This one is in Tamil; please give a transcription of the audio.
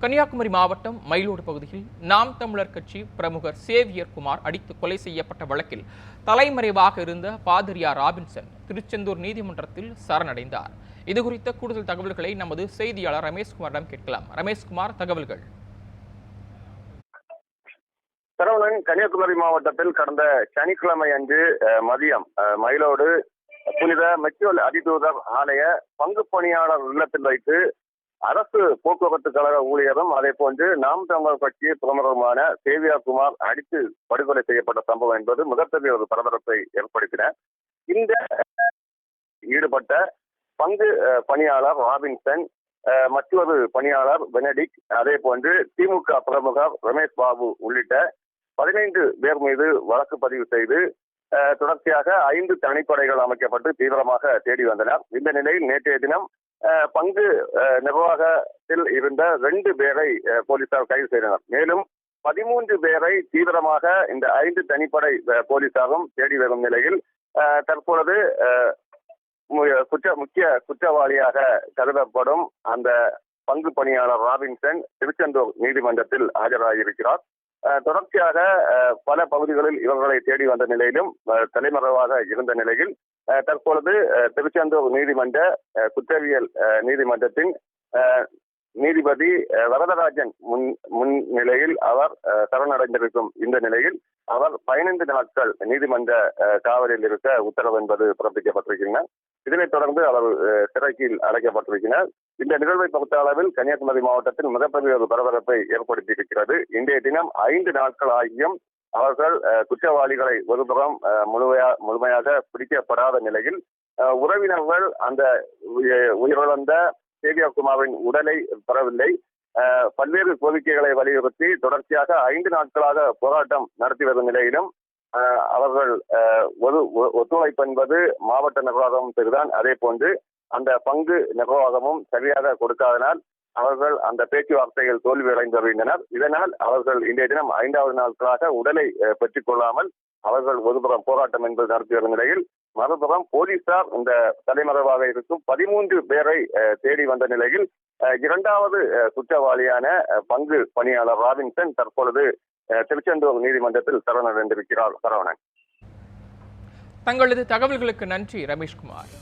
கன்னியாகுமரி மாவட்டம் மயிலோடு பகுதியில் நாம் தமிழர் கட்சி பிரமுகர் சேவியர் குமார் அடித்து கொலை செய்யப்பட்ட வழக்கில் தலைமறைவாக இருந்த பாதிரியார் ராபின்சன் திருச்செந்தூர் நீதிமன்றத்தில் சரணடைந்தார். இது குறித்த கூடுதல் தகவல்களை நமது செய்தியாளர் ரமேஷ்குமாரிடம் கேட்கலாம். ரமேஷ்குமார் தகவல்கள். சரவணன் கன்னியாகுமரி மாவட்டத்தில் கடந்த சனிக்கிழமை அன்று மதியம் அஹ், மயிலோடு புனித மெச்சோல் அதிதூதர் ஆலய பங்கு பணியாளர் இல்லத்தில் வைத்து அரசு போக்குவரத்து கழக ஊழியரும் அதே போன்று நாம் தமிழர் கட்சி பிரமுகருமான சேவியா குமார் அடித்து படுகொலை செய்யப்பட்ட சம்பவம் என்பது மிகப்பெரிய ஒரு பரபரப்பை ஏற்படுத்தின. இந்த ஈடுபட்ட பங்கு பணியாளர் ராபின்சன் அஹ், மற்றொரு பணியாளர் பெனடிக் அதே போன்று திமுக பிரமுகர் ரமேஷ் பாபு உள்ளிட்ட பதினைந்து பேர் மீது வழக்கு பதிவு செய்து தொடர்ச்சியாக ஐந்து தனிப்படைகள் அமைக்கப்பட்டு தீவிரமாக தேடி வந்தனர். இந்த நிலையில் நேற்றைய தினம் பங்கு நிர்வாகத்தில் இருந்த ரெண்டு பேரை போலீசார் கைது செய்தனர். மேலும் பதிமூன்று பேரை தீவிரமாக இந்த ஐந்து தனிப்படை போலீசாரும் தேடி வரும் நிலையில் தற்பொழுது குற்ற முக்கிய குற்றவாளியாக கருதப்படும் அந்த பங்கு பணியாளர் ராபின்சன் திருச்செந்தூர் நீதிமன்றத்தில் ஆஜராகியிருக்கிறார் தொடர்ச்சியாக பல பகுதிகளில் இவர்களை தேடி வந்த நிலையிலும் தலைமறைவாக இருந்த நிலையில் அஹ், தற்பொழுது அஹ், திருச்செந்தூர் நீதிமன்ற அஹ், குற்றவியல் அஹ், நீதிமன்றத்தின் அஹ், நீதிபதி அஹ், வரதராஜன் முன் முன்னிலையில் அவர் சரணடைந்திருக்கும் இந்த நிலையில் அவர் பதினைந்து நாட்கள் நீதிமன்ற காவலில் இருக்க உத்தரவு என்பது பிறப்பிக்கப்பட்டிருக்கின்றன. இதனைத் தொடர்ந்து அவர் சிறைக்கில் அடைக்கப்பட்டிருக்கிறார். இந்த நிகழ்வை பொறுத்த அளவில் கன்னியாகுமரி மாவட்டத்தில் மிகப்பெரிய ஒரு பரபரப்பை ஏற்படுத்தியிருக்கிறது. இன்றைய தினம் ஐந்து நாட்கள் ஆகியும் அவர்கள் குற்றவாளிகளை ஒருபுறம் முழுமையா முழுமையாக பிடிக்கப்படாத நிலையில் உறவினர்கள் அந்த உயிரிழந்த உயிரிழந்த சேவியாகுமாரின் உடலை பெறவில்லை. பல்வேறு கோரிக்கைகளை வலியுறுத்தி தொடர்ச்சியாக ஐந்து நாட்களாக போராட்டம் நடத்தி வரும் நிலையிலும் அவர்கள் ஒரு ஒ- ஒத்துழைப்பு என்பது மாவட்ட நிர்வாகம் சரிதான். அதே போன்று அந்த பங்கு நிர்வாகமும் சரியாக கொடுக்காதனால் அவர்கள் அந்த பேச்சுவார்த்தைகள் தோல்வியடைந்து வருகின்றனர் இதனால் அவர்கள் இன்றைய தினம் ஐந்தாவது நாட்களாக உடலை பெற்றுக் கொள்ளாமல் அவர்கள் ஒருபுறம் போராட்டம் என்பது நடத்தி வரும் நிலையில் மறுபுறம் போலீசார் இந்த தலைமறைவாக இருக்கும் பதிமூன்று பேரை தேடி வந்த நிலையில் இரண்டாவது குற்றவாளியான பங்கு பணியாளர் ராபின்சன் தற்பொழுது திருச்செந்தூர் நீதிமன்றத்தில் சரணடைந்திருக்கிறார். சரவணன். தங்களது தகவல்களுக்கு நன்றி ரமேஷ்குமார்.